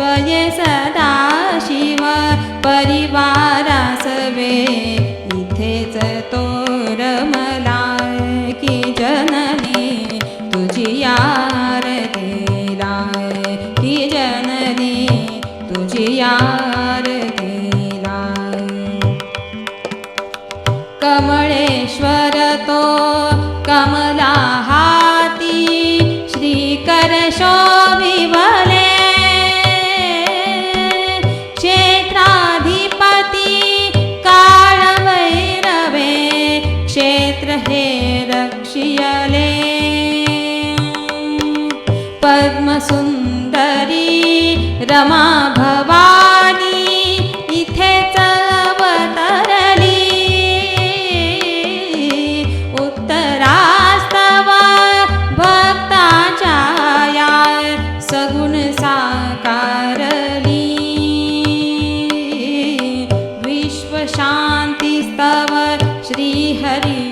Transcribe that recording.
स्वये सदा शिव परिवारासवे इथेच तो रमला की जननी तुझी आरती लाय की जननी तुझी आरती लाय. कमळेश्वर तो कमला हाती श्रीकर विवा क्षेत्र हे रक्षियले. पद्मसुंदरी रमा भवानी इथे चवतरली उत्तरास्तव भक्ताच्या या सगुण साकारली. विश्वशांतीस्तव हरि